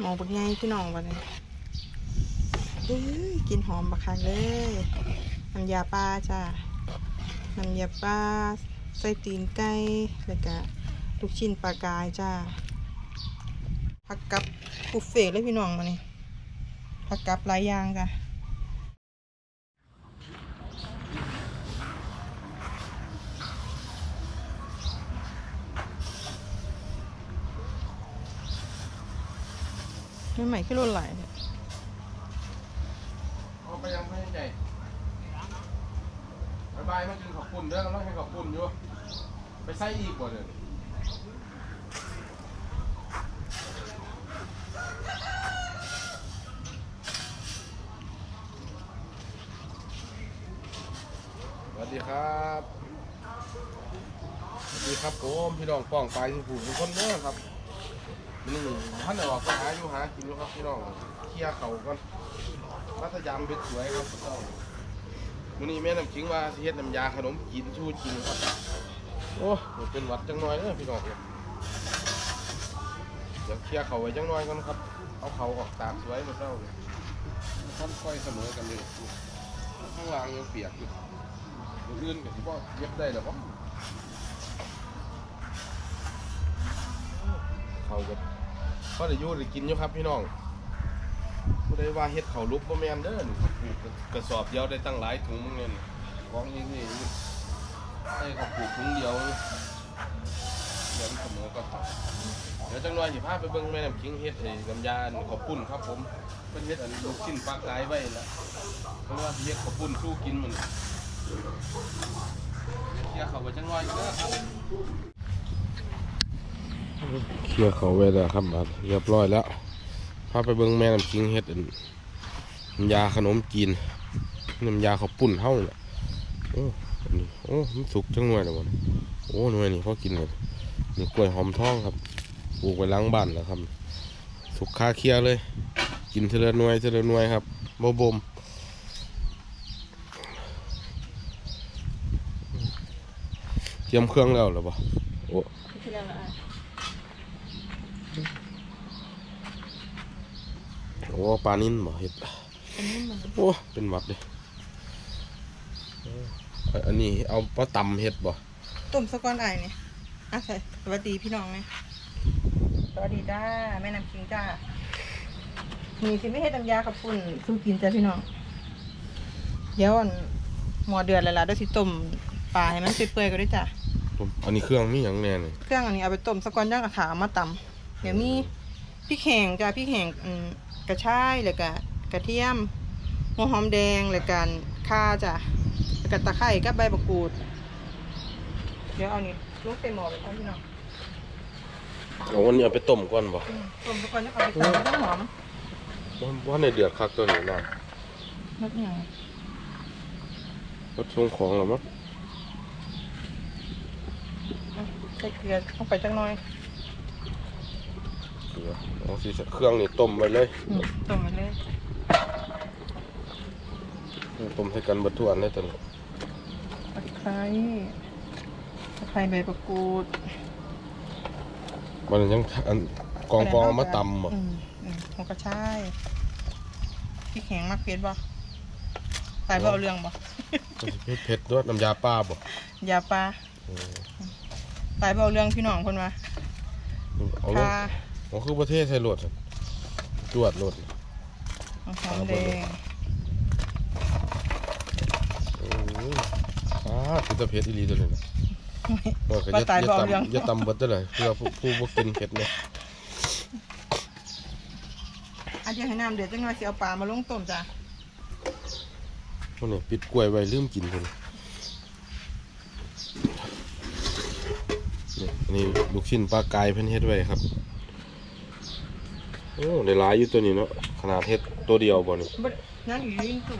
หมองบักไงพี่น้องวันนี้เอ้ยกินหอมบักคักเลยน้ำยาปลาจ้าน้ำยาปลาใส่ตีนไก่แล้วก็ลูกชิ้นปลากายจ้าผักกับบุฟเฟ่เลยพี่น้องมานี่ผักกับหลายอย่างจ้ะ ไม่ใหม่ขึ้นรถไหลายเอาไปยังไม่ใหญ่บายบายมากินขอบคุณเด้อเราให้ขอบคุณอยู่ ไปใส่อีกกว่าเดิมสวัสดีครับ สวัสดีครับผมพี่น้องป้องไปทุกผู้ทุกคนเด้อครับ นี่ท่านออกไปหาอยู่หากินอยู่ครับพี่น้องเคลียร์เขาก่อนมัธยามเป็นสวยครับเจ้ามื้อนี้แม่น้ำขิงว่าสิเฮ็ดน้ำยาขนมจีนชูจีนครับโอ้เป็นหวัดจังน้อยเด้อพี่น้องเนี่ยเดี๋ยวเคลียร์เขาไว้จังน้อยก่อนครับ เอาเขาออกตามสวยมาเจ้าเนี่ยท่านค่อยเสมอกันเลยข้างล่างยังเปียกอยู่มื้ออื่นก็สิบ่เย็บได้แล้วบ่เขาก็ พอได้อยู่ได้กินอยู่ครับพี่น้องบ่ได้ว่าเฮ็ดเขาลุกบ่แม่นเด้อนี่ครับปลูกกระสอบเดียวได้ตั้งหลายถุงมึงเนี่ยนี่ของอย่งนี้นี่ได้เขาปลูกถุงเดียวเดี๋ยวมันเสมอก็เดี๋ยวจังหน่อยสิพาไปเบิ่งแม่น้ำคิงเฮ็ดไอ้น้ำยานขอบปุ้นครับผมเพิ่นเฮ็ดอันลูกชิ้นปลากายไว้ละเพราะว่าเฮ็ดขอบปุ้นสู้กินมันเคลียร์เขาไว้จังหน่อยเด้อครับ เคลียร์เขาไว้แล้วครับเรียบร้อยแล้วพาไปเบิ่งแม่น้ำคิงเฮ็ดน้ำยาขนมจีนน้ำยาข้าวปุ้นเฮาเนี่ยโอ้นนี้โอ้มันสุกจังหน่วยแล้วบ่เนี่ยโอ้หน่วยนี่พอกินเลยนี่กล้วยหอมทองครับปลูกไว้ล้างบ้านแล้วครับ สุกคาเคียเลย กินเทลหน่วยเทลหน่วยครับบ่บ่มเตรียมเครื่องแล้วหรือบ่โอ้โอ้ ปลานิ่นบ่เฮ็ดอันนี้มันโอ้เป็นหวัดเลยเอออันนี้เอาปลาตำเฮ็ดบ่ต้มสะก้อนไอ้เนี่ยอะใส่สวัสดีพี่น้องเนี่ยสวัสดีจ้าแม่น้ำคิงจ้ามีสิไม่ให้น้ำยาขับปุ่นสู้กินจ้าพี่น้องเดี๋ยวอันหมอเดือดแล้วล่ะเดี๋ยวสิต้มปลาให้มันเปื่อยๆก็ได้จ้ะผมอันนี้เครื่องมีหยังแน่นี่เครื่องอันนี้เอาไปต้มสะก้อนย่างกระขามาตำเดี๋ยวมีพริกแห้งจ้าพริกแห้งอืม กระชายแล้วก็กระเทียมหัวหอมแดงแล้วก็ข่าจ้ะแล้วก็ตะไคร้กับใบมะกรูด เดี๋ยวเอานี่ลูกใส่หม้อไปก่อนพี่น้องเอาอันนี้เอาไปต้มก่อนบ่อืมต้มสะก้อนย่างเอาไปตำต้นหอมบ่บ่ในได้เดือดคักตัวนี้นะนักอย่างรถส่งของแล้วมั้งใส่เกลือเข้าไปจังหน่อย เดี๋ยวเอาสิเครื่องนี่ต้มไว้เลยอืมต้มไปเลยต้มใส่กันเบิดทุกอันเลยตัวนี้ตะไคร้ตะไคร้ใบมะกรูดมันยังอันกองกองๆเอามาตำบ่อืมอืมหัวกระชายพริกแห้งมากเผ็ดบ่ใส่บ่เอาเรื่องบ่เผ็ดๆด้วยน้ำยาป้าบ่ยาปลาเออใส่บ่เอาเรื่องพี่น้องคนว่าเอาลง ค่ะอ๋อคือประเทศไทยโหลดจวดโหลดหอมแดงโอ้ยอ่าคือตะเผ็ดอีหลีตัวนี้นะโอ้ยก็ว่าอย่าตายอย่าบ่เอาเรื่องตำอย่าตำเบิดเด้อเลยเพื่อผู้ผู้บ่กินเผ็ดเนี่ยอันเดียวให้น้ำเดือดจังหน่อยสิเอาปลามาลงต้มจ้ะพวกนี้ปิดกล้วยไว้ลืมกินพุ่นนี่อันนี่ลูกชิ้นปลากายเพิ่นเฮ็ดไว้ครับ โอ้ได้หลายอยู่ตัวนี้เนาะขนาดเฮ็ดตัวเดียวบ่นี่บ่นั่นอยู่ยิ่งตู้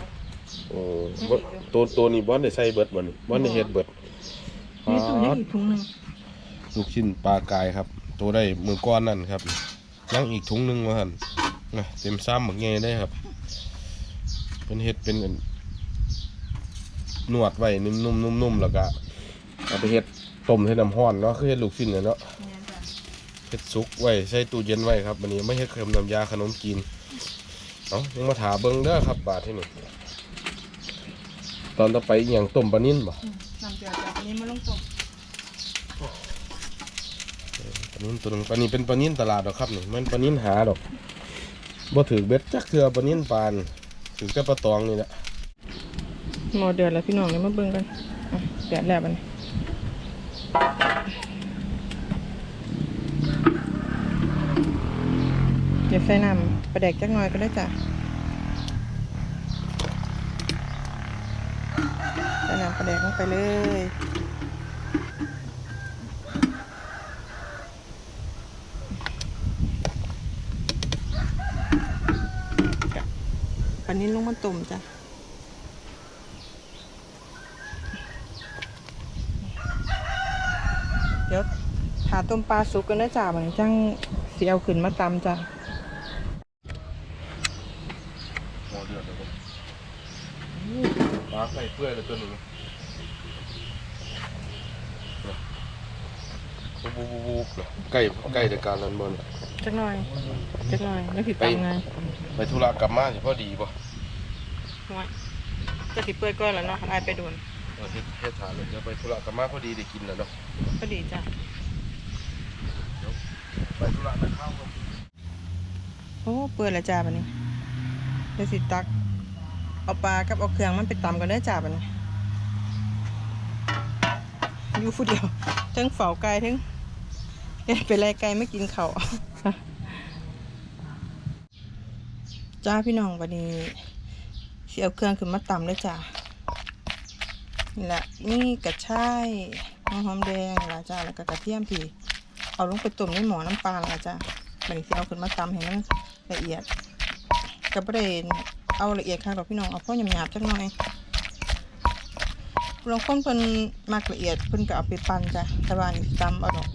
โอ้บ่ตัวตัวนี้บ่ได้ใส่เบิดบ่นี่บ่ได้เฮ็ดเบิดมีตู้ยังอีกถุงหนึงลูกชิ้นปลากายครับ ตัวได้มือก้อนนั่นครับยังอีกถุงหนึงว่าหั่นนะเต็มซ้ำบักใหญ่ได้ครับ เป็นเฮ็ดเป็นอันนวดไว้นุ่มๆๆๆแล้วก็เอาไปเฮ็ดต้มให้น้ำร้อนเนาะคือเฮ็ดลูกชิ้นน่ะเนาะเนี่ยจ้ะ เฮ็ดซุกไว้ใส่ตู้เย็นไว้ครับวันนี้ไม่เฮ็ดเค็มน้ำยาขนมจีนเอายังมาถาเบิ่งเด้อครับบาทที่นี่ตอนต่อไปอหย่างต้มปลานิ่นบ่น้ำเดือดจากอันนี้มาลงต้มปลานิ่นตัวหนึงปลานี้เป็นปลานิ่นตลาดดอกครับนี่มันปลานิ่นหาดอกบ่ถือเบ็ดจักเทื่อปลานิ่นปานถือแต่ปลาตองนี่แหละหมอเดือดแล้วพี่น้องเดี๋ยวมาเบิ่งกันอะเดือดแล้วบัดนี้ เดี๋ยวใส่น้ำปลาแดกจักหน่อยก็ได้จ้ะใส่น้ำปลาแดกลงไปเลยกะปลานิ้นลงมาต้มจ้ะเดี๋ยวหาต้มปลาสุกกันนะจ้าบัดนจังเสีเอาขึ้นมาตำจ้ะ หมอเดือดเลยบ่ปลาไก่ เปื่อยเลยตัวหนึงบูบูบูบูไก่ไก่ในการนั้นบ่น่ะจักหน่อยจักหน่อยแล้วผิดตำไงไปธุระกลับมาสิพอดีบ่ห่วยจะผิดเปื่อยก้อนแล้วเนาะไอายไปโดนเออเฮ็ดเฮ็ดทานเลยเดี๋ยวไปธุระกลับมาพอดีได้กินแล้วเนาะก็ดีจ้ะไปธุระไปข้าวครับโอ้เปื่อยแล้วจ้าบัดนี้เดี๋ยวสิตัก เอาปลากับเอาเครื่องมันไปตำกันเด้จ้าบันอยู่ผู้เดียวทั้งเฝ้าไก่ทั้งเป็นไรไก่ไม่กินเขาจ้าพี่น้องวันนี้เสียเอาเครื่องขึ้นมาตำเลยจ้านี่แหละนี่กระชายน้ำหอมแดงละจ้าแล้วก็กระเทียมที่เอาลงไปต้มในหมอน้ำปลาละจ้าวันนี้เสียเอาขึ้นมาตำให้มันละเอียดกระเด็น เอาละเอียดค่ะดอกพี่น้องเอาพ่อหยาบๆจักหน่อยลางคนเพิ่นมักละเอียดเพิ่นก็เอาไปปั่นจ้ะแต่ว่าอันนี่ตำเอาดอก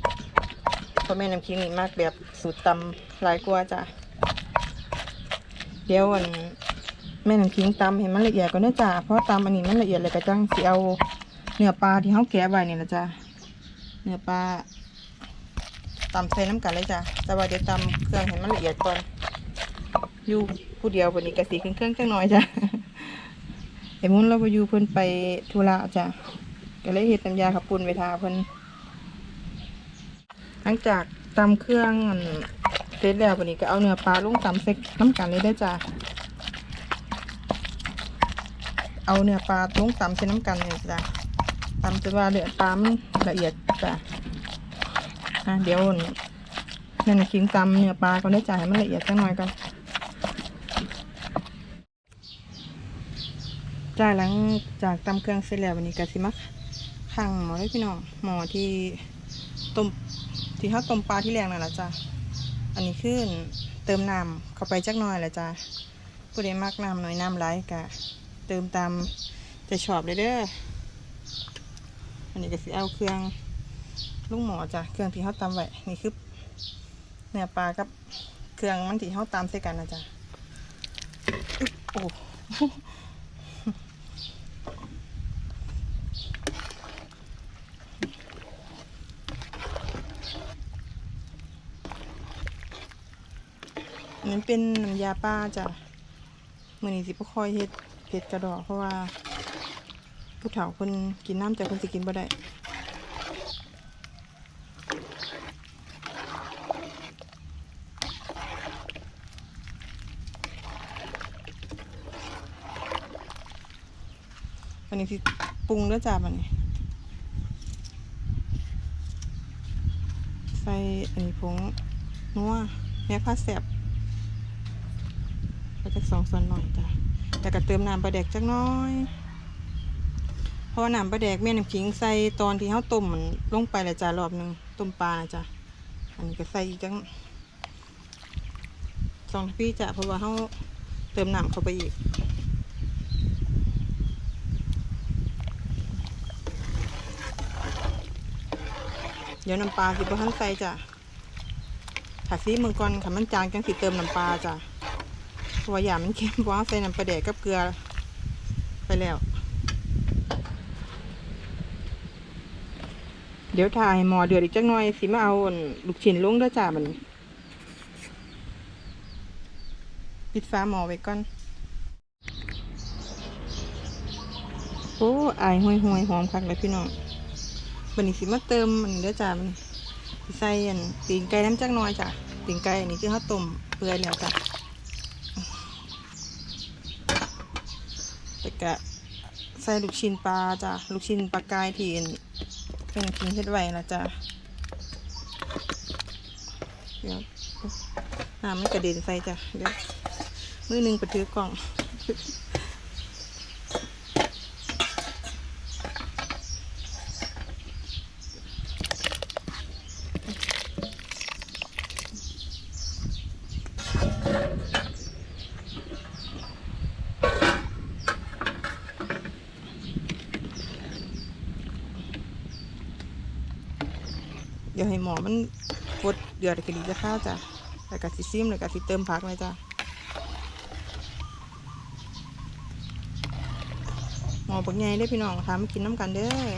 เพราะแม่น้ำคิงนี่มากแบบสูตรตำหลายกว่าจ้ะเดี๋ยวอันแม่น้ำคิงตำให้มันละเอียดก่อนเด้อจ้าเพราะตำอันนี้มันละเอียดเลยก็จังสิเอาเนื้อปลาที่เขาแกะไว้นี่ละจ้าเนื้อปลาตำใส่น้ำกันเลยจ้าแต่ว่าเดี๋ยวตำเครื่องให้มันละเอียดก่อนอยู่ ผู้เดียววันนี้กะสีเครื่องเครื่องจังหน่อยจ้าเอ็มุนเราไปอยู่เพิ่นไปธุระจ้าก็เลยเฮ็ดน้ำยาขับปุ่นไปทาเพิ่นหลังจากตำเครื่องอันเสร็จแล้ววันนี้ก็เอาเนื้อปลาลงตำเซ็กน้ำกันเลยได้จ้ะเอาเนื้อปลาลงตำเซ็กน้ำกันเลยจ้ะตำจนว่าเนื้อปลาละเอียดจ้ะเดี๋ยวนั่นนะคิงตำเนื้อปลาก็ได้จ่ายให้มันละเอียดสักหน่อยก่อน จ้าหลังจากตำเครื่องเสร็จแล้ววันนี้ก็สิมาขังหมอเลยพี่น้องหมอที่ต้มที่เขาต้มปลาที่แรงนั่นแหละจ้ะอันนี้ขึ้นเติมน้ำเข้าไปจักหน่อยแหละจ้ะผู้ใดมักน้ำหน่อยน้ำไหลกะเติมตามจะชอบเลยเด้ออันนี้ก็สิเอาเครื่องลูกหมอจ้ะเครื่องที่เขาตำไว้นี่คือเนื้อปลากับเครื่องมันที่เขาตำใส่กันนะจ้ะโอ้ นนั้นเป็นน้ำยาป้าจ้ะมือนี้สิบ่ค่อยเฮ็ดเผ็ดกระดอกเพราะว่า ผู้เฒ่าคนกินน้ำแต่คนสิกินบ่ได้วันนี้สิปรุงแล้วยจ้ามันนี้ ใส่อันนี้ผงนัวแม่ผ้าแสบ ไปจักสองส่วนหน่อยจ้ะแต่ก็เติมน้ำปลาแดกจักน้อยเพราะว่าน้ำปลาแดกแม่น้ำขิงใส่ตอนที่เขาต้มมันลงไปและจ้ารอบหนึ่งต้มปลาจ้ะอันนี้ก็ใส่อีกจังสองพี่จ้ะเพราะว่าเขาเติมน้ำเข้าไปอีกเดี๋ยวน้ำปลาสิบพันใส่จ้ะถ้าซีมือก่อนค่ะมันจางจังสิเติมน้ำปลาจ้ะ เพราะว่าอย่ามันเค็มเพราะว่าใส่น้ำปลาแดกกับเกลือ ไปแล้ว เดี๋ยวถ่ายหมอเดือดอีกจักหน่อยสิมาเอาลูกชิ้นลงด้อจ้ามันปิดฟ้าหมอไว้ก่อน โอ้อายห่วยห่วยหอมคักเลยพี่น้องบันนี้สิมาเติมมันเด้อจ้ามันใส่อันตีนไก่น้ำจักหน่อยจ้ะตีนไก่อันนี้คือข้าต้มเปื่อยแล้วจ้ะแล้ว ก็ใส่ลูกชิ้นปลาจ้ะลูกชิ้นปลากายที่อันเป็นกินเฮ็ดไว้นะจ้ะเดี๋ยวน้ำมันกระเด็นใส่จ้ะเดี๋ยวมือหนึ่งไปถือกล่อง เดี๋ยวให้หมอมันกดเดือดกระดีจะข้าวจ้ะแล้วก็สิซิมแล้วก็สิเติมผักเลยจ้ะหมอบักใหญ่ได้พี่น้องทำมากินน้ำกันเด้อ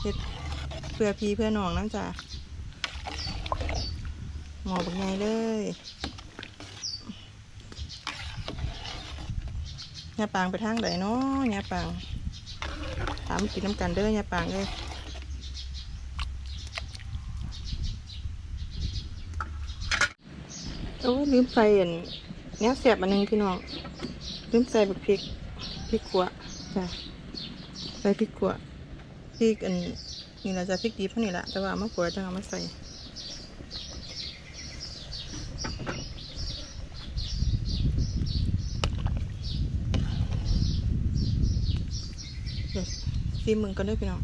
เฮ็ดเพื่อพี่เพื่อน้องน้ำจ้ะหมอบักใหญ่เลยยาปางไปทางไหนเนาะยาปางถามกินน้ำกันเด้อยาปางเลย อ้ยลืมใส่อันเนี้ยเสียบอันหนึงพี่น้อง ลืมใส่บักพริกพริกขัวจ้ะใส่พริกขัวพริกอันนี่เราจะพริกดีเพราะนี่แหละแต่ว่ามะขัวจะเอามาใส่เดี๋ยวซีมึงกันด้วยพี่น้อง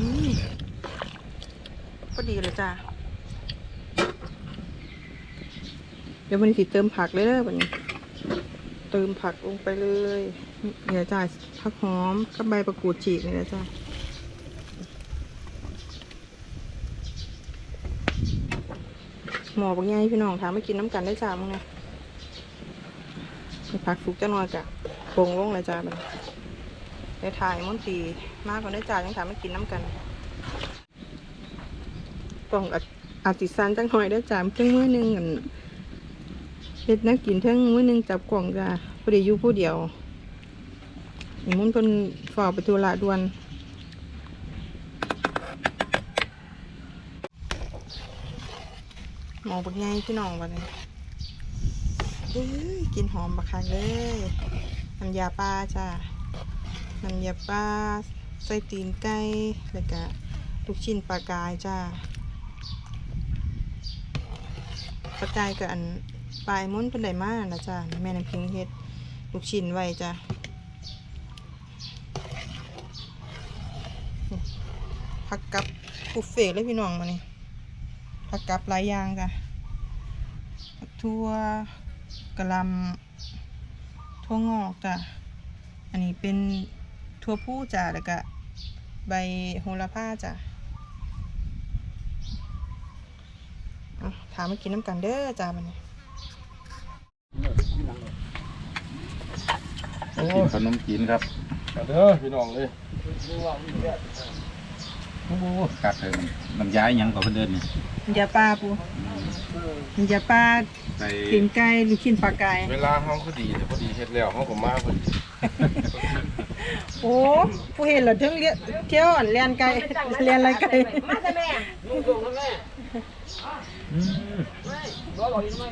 อืมพอ ดีเลยจ้าเดี๋ยววันนี้สิเติมผักเลยเด้อวันนี้ เติมผักลงไปเลยเดี๋ยวจ้าผักหอมกับใบประกูดฉีกนี่นะจ้าหมอบางไงพี่น้องถามไม่กินน้ำกันได้จ้ามึงไงผักสุกจะนอยกะปรุงลงเลยจ้าบันเดี๋ยวถ่ายมอนตีมากกว่าได้จ่ายยังถามไม่กินน้ำกัน ต้องอาอาจิซันจังหน่อยได้จายเพิ่งมือหนึงอันเฮ็ดนักกินเทั้งมือหนึงจับกล่องจ้าพอดีอยู่ผู้เดียวนี่มุนเพิ่นฝากไปธุระด่วนหมอบักไงพี่น้องวันนี้เอ้ยกินหอมบักคักเลยน้ำยาปลาจ้าน้ำยาปลาใส่ตีนไก่แล้วก็ลูกชิ้นปลากายจ้า ปลากายกับอันปลายม้นเป็นไดมานะจ้าแม่น้ำพิงเฮ็ดลูกชิ้นไว้จ้าผักกับบุฟเฟ่เลยพี่น้องมานี่ผักกับหลายอย่างจ้ะผักทั่วกระลำทั่วงอกจ้ะอันนี้เป็นทั่วผู้จ้ะแล้วก็ใบโหระพาจ้ะ อะถามมากินน้ำกันเด้อจ้ามันนี้กินขนมจีนครับมาเด้อพี่น้องเลยโอ้กัดเลยน้ำยาอิหยังกับเพื่นเดินนี่มันยาปลาปูมันยาปลาใส่ตีนไก่ลูกชิ้นปลากายเวลาห้องก็ดีแต่พอดีเฮ็ดแล้วห้องก็มาพอดี โอ้ผู้เห็นเหรอเที่ยวเลี้ยเที่ยวอันเลียนไก่เลียนอะไรไก่อืม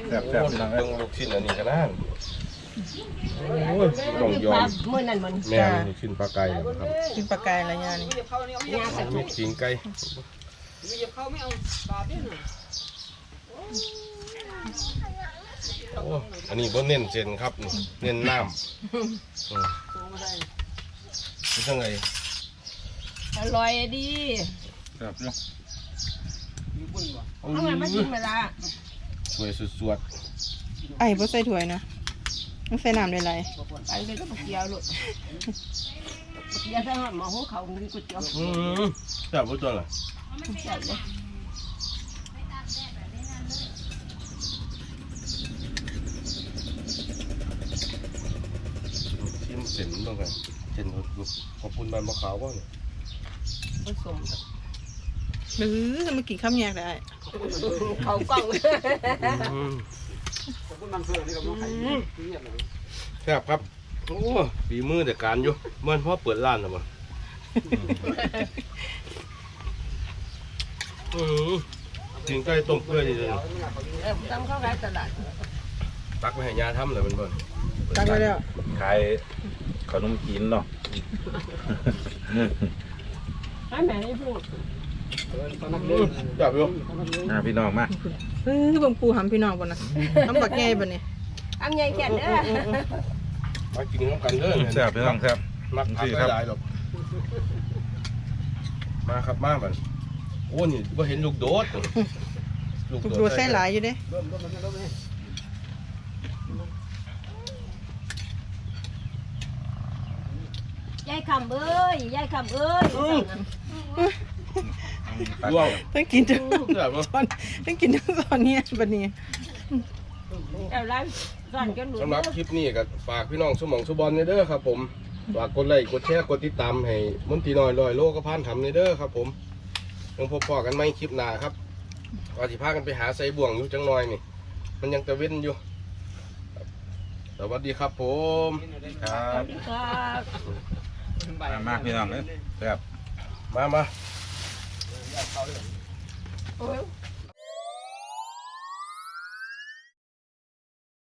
แซ่บแซ่บโอ้ยพี่น้องเบิ่เอ้ยงลูกชิ้นอันนี้กันนะโอ้ยต้องยอมมื่อนั้นมันแม่นลูกชิ้นปลาไก่ครับชิ้นปลากายอะไรอย่างนี้มีขิงไก่โอ้อันนี้บ่เน้นเส้นครับนี่เน้นน้ำอืม เป็นยังไงอร่อยดีแซ่บเนาะเอาไงมากินเวลาสวยสวดไอ้บ่ใส่ถ้วยนะต้องใส่น้ำหลายไปเลยก็เกียวลูกเกียวใส่หอมาหัวเขาดีก๋วยเตี๋ยวๆอืมแซ่บบ่ตัวล่ะใส่เลย ต้องไงเช่นขอบคุณบ้านมะขาวว่าเนี่ยผสมหรือจะมากินข้าวแยกได้เขากล้องแซ่บครับ โอ้ฝีมือแต่การอยู่เมื่อพ่อเปิดร้านหรอมั้งอืมถึงใกล้ต้มเกลือนี่เลยเออทำเข้าร้านตลาดตักไปให้ยาทำเลยมันบ่ตั้งไว้แล้วขาย ขนมจีนเนาะให้แม่ให้พูดจับอยู่อ่าพี่น้องมาเฮ้ยบิ่งปูหำพี่น้องบ่นะน้ำบักแง่บ่เนี่ยอันใหญ่แค่เด้อมากินน้ำกันเด้อแซ่บพี่น้องแซ่บมักผักนี่ครับหลายหรอกมาครับมาบันโอ้นี่ว่าเห็นลูกโดดถูกโดูใส่หลายอยู่เด้ายคำเอ้ยยายคำเอ้ยว้าวต้องกินทั้งแซ่บเนาะตอนต้องกินทั้งตอนเนี้ยบัดนี้เอาร้านร้านกันหนูสำหรับคลิปนี้ก็ฝากพี่น้องสมองสุบอลในเด้อครับ ผมฝากกดไลค์กดแชร์กดติดตามให้มนตรีน้อยลอยโลก็พานทำในเด้อครับ ผมยังพบพอกันไหมคลิปหน้าครับว่าสิพากันไปหาใส่บ่วงอยู่จังหน่อยนี่ มันยังตะเว้นอยู่ครับสวัสดีครับผม ครับ ครับมามากพี่น้องเลยแซ่บมามา โอ้ย